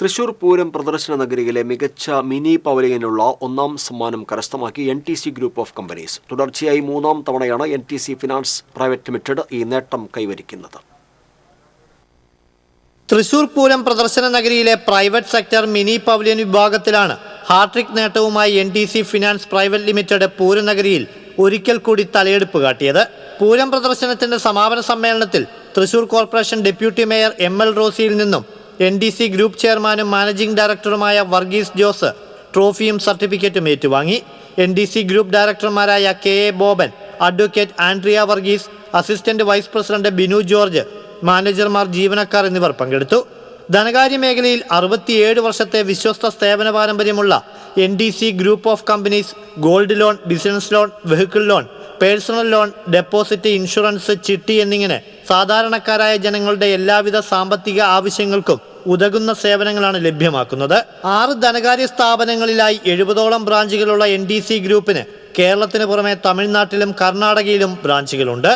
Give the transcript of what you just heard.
തൃശൂർ പൂരം പ്രദർശന നഗരിയിലെ മികച്ച മിനി പവലിയനുള്ള ഒന്നാം സമ്മാനം കരസ്ഥമാക്കി N T C group of companies തുടർച്ചയായി മൂന്നാം തവണയാണ് N T C finance private limited ഈ നേട്ടം കൈവരിക്കുന്നത്. തൃശൂർ പൂരം പ്രദർശന നഗരിയിലെ പ്രൈവറ്റ് സെക്ടർ മിനി പവലിയൻ വിഭാഗത്തിലാണ് hattrick നേട്ടവുമായി N T C finance private limited പൂരനഗരിയിൽ ഒരിക്കൽ കൂടി തലയെടുപ്പ് കാട്ടിയത്. പൂരം പ്രദർശനത്തിന്റെ സമാപന സമ്മേളനത്തിൽ Thrissur corporation deputy mayor M L റോസിയിൽ നിന്നും എൻ ഡി സി ഗ്രൂപ്പ് ചെയർമാനും മാനേജിംഗ് ഡയറക്ടറുമായ വർഗീസ് ജോസ് ട്രോഫിയും സർട്ടിഫിക്കറ്റും ഏറ്റുവാങ്ങി. N D C group ഡയറക്ടർമാരായ K A Boban advocate Andrea Varghese assistant vice president Binu George മാനേജർമാർ ജീവനക്കാർ എന്നിവർ പങ്കെടുത്തു. ധനകാര്യ മേഖലയിൽ അറുപത്തിയേഴ് വർഷത്തെ വിശ്വസ്ത സേവന പാരമ്പര്യമുള്ള N D C group of companies gold loan business loan vehicle loan personal loan deposit insurance chitty എന്നിങ്ങനെ സാധാരണക്കാരായ ജനങ്ങളുടെ എല്ലാവിധ സാമ്പത്തിക ആവശ്യങ്ങൾക്കും ഉതകുന്ന സേവനങ്ങളാണ് ലഭ്യമാക്കുന്നത്. ആറ് ധനകാര്യ സ്ഥാപനങ്ങളിലായി എഴുപതോളം ബ്രാഞ്ചുകളുള്ള എൻ ഗ്രൂപ്പിന് കേരളത്തിന് പുറമെ തമിഴ്നാട്ടിലും കർണാടകയിലും ബ്രാഞ്ചുകളുണ്ട്.